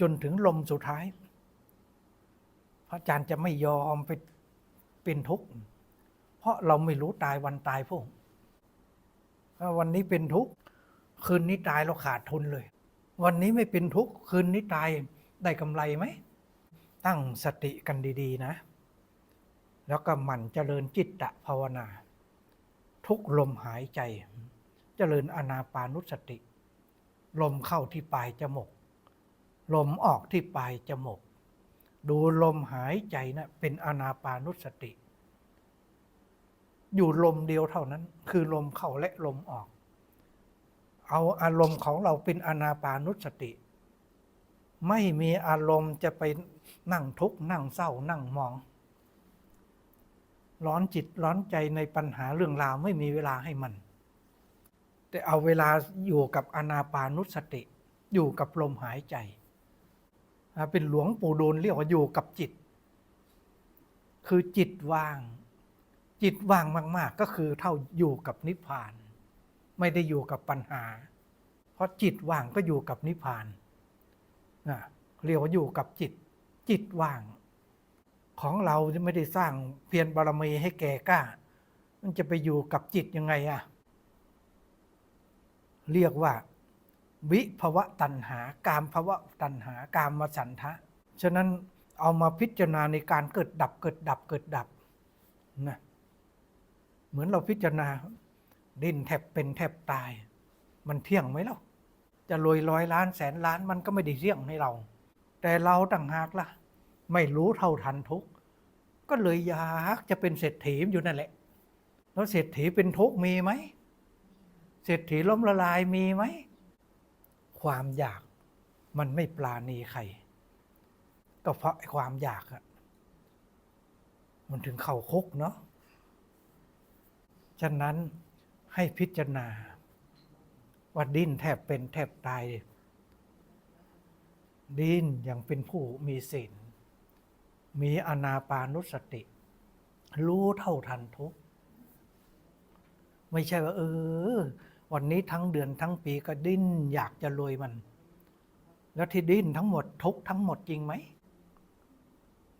จนถึงลมสุดท้าย พระอาจารย์จะไม่ยอมไปเป็นทุกข์ เพราะเราไม่รู้ตายวันตายพวกวันนี้เป็นทุกข์คืนนี้ตายเราขาดทุนเลย วันนี้ไม่เป็นทุกข์คืนนี้ตายได้กำไรไหม ตั้งสติกันดี ๆ นะ แล้วก็หมั่นเจริญจิตตภาวนา ทุกลมหายใจ เจริญอนาปานุสติ ลมเข้าที่ปลายจมูก ลมออกที่ปลายจมูก ดูลมหายใจนะเป็นอนาปานุสติ อยู่ลมเดียวเท่านั้น คือลมเข้าและลมออก เอาอารมณ์ของเราเป็นอนาปานุสติ ไม่มีอารมณ์จะไปนั่งทุกข์นั่งเศร้านั่งมอง ร้อนจิตร้อนใจในปัญหาเรื่องราวไม่มีเวลาให้มัน แต่เอาเวลาอยู่กับอนาปานุสติ อยู่กับลมหายใจ เป็นหลวงปู่ดูลเรียกว่าอยู่กับจิต คือจิตว่าง จิตว่างมาก ๆ ก็คือเท่าอยู่กับนิพพาน ไม่ได้อยู่กับปัญหา เพราะจิตว่างก็อยู่กับนิพพานนะเรียกว่าอยู่กับจิต จิตว่าง ของเราจะไม่ได้สร้างเพียรบารมีให้แก่กล้า มันจะไปอยู่กับจิตยังไงอะเรียกว่า วิภวะตัณหาการภวะตัณหาการมาสันทะ ฉะนั้นเอามาพิจารณาในการเกิดดับเกิดดับเกิดดับนะเหมือนเราพิจารณาดิ้นแทบเป็นแทบตาย มันเที่ยงไหมเล่าจะรวยร้อยล้านแสนล้านมันก็ไม่ได้เที่ยงให้เรา แต่เราต่างหากล่ะ ไม่รู้เท่าทันทุกก็เลยอยากจะเป็นเศรษฐีอยู่นั่นแหละ แล้วเศรษฐีเป็นทุกมีไหมเศรษฐีล้มละลายมีไหม ความอยากมันไม่ปลาณีใคร ก็เพราะความอยากอะมันถึงเข่าคุกเนาะ ฉะนั้นให้พิจารณา ว่าดิ้นแทบเป็นแทบตาย ดิ้นอย่างเป็นผู้มีศีล มีอนาปานุสติ รู้เท่าทันทุก ไม่ใช่ว่า เออ วันนี้ทั้งเดือนทั้งปีก็ดิ้นอยากจะรวยมัน แล้วที่ดิ้นทั้งหมดทุกทั้งหมดจริงไหม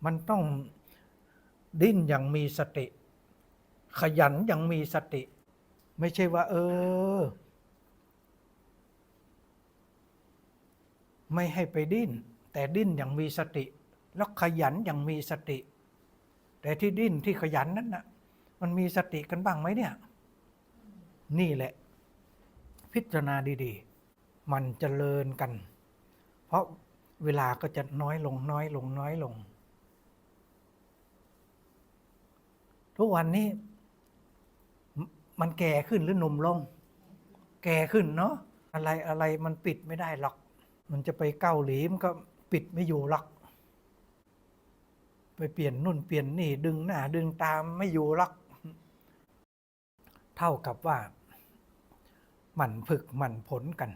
มันต้องดิ้นอย่างมีสติ ขยันอย่างมีสติ ไม่ใช่ว่า เออ ไม่ให้ไปดิ้น แต่ดิ้นอย่างมีสติ แล้วขยันอย่างมีสติ แต่ที่ดิ้นที่ขยันนั้นน่ะมันมีสติกันบ้างไหมเนี่ย นี่แหละ พิจารณาดีๆ มันจเจริญกัน เพราะเวลาก็จะน้อยลงน้อยลงน้อยลง ทุกวันนี้ มันแก่ขึ้นหรือหนุ่มลง แก่ขึ้นเนาะอะไรอะไรมันปิดไม่ได้หรอก มันจะไปเกาหลีมันก็ปิดไม่อยู่หรอก ไปเปลี่ยนนู่นเปลี่ยนนี่ดึงหน้าดึงตามไม่อยู่หรอก เท่ากับว่า หมั่นฝึกหมั่นผลกัน